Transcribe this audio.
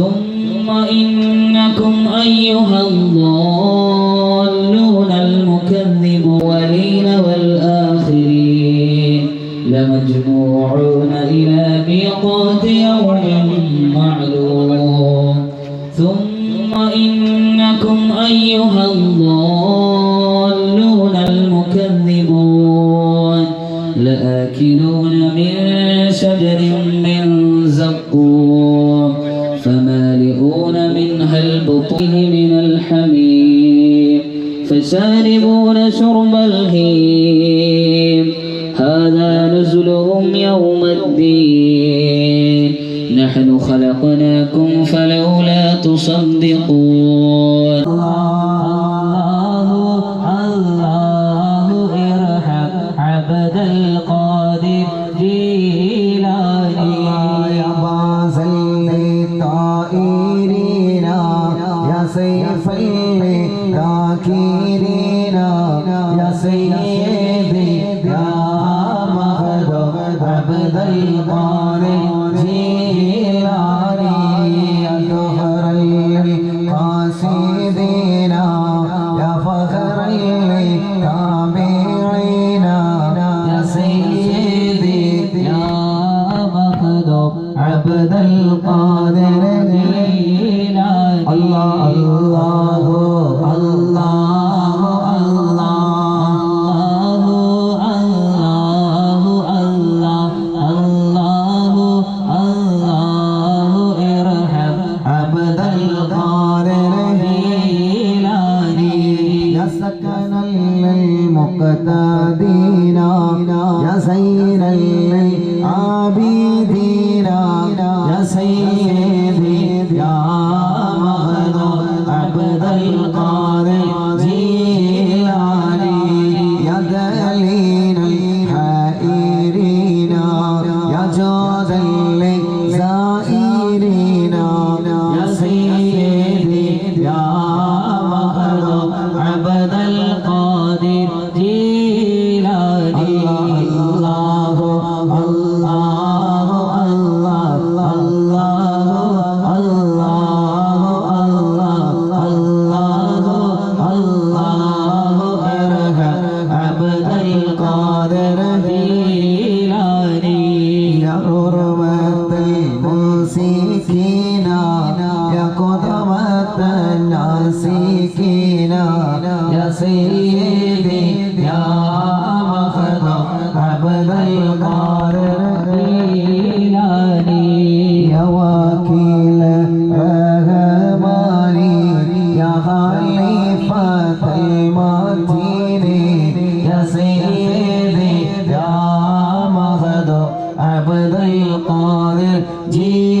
ثم إنكم أيها الضالون المكذبون والآخرين لمجموعون إلى ميقات يوم معلوم. ثم إنكم أيها الضالون المكذبون. لآكلون من شجر من زقوم. فمالئون منها البطون من الحميم فشاربون شرب الهيم. هذا نزلهم يوم الدين. نحن خلقناكم فلولا تصدقون. سيف الذاكرين يا سيدي يا مهد عبد القادر جيلاني يا دهر القاصدين يا فخر التابعين يا سيدي يا مخدوم عبد القادر جيلاني আল্লাহ আল্লাহ আল্লাহ المقتدين يا زين العابدين القار جيلاني يا ذليل الحائل الناسكين يا سيدي يا مخدم عبد القادر جيلاني يا وكيل رحماني يا خليفة المتين يا سيدي يا مهدو عبد القادر جيلاني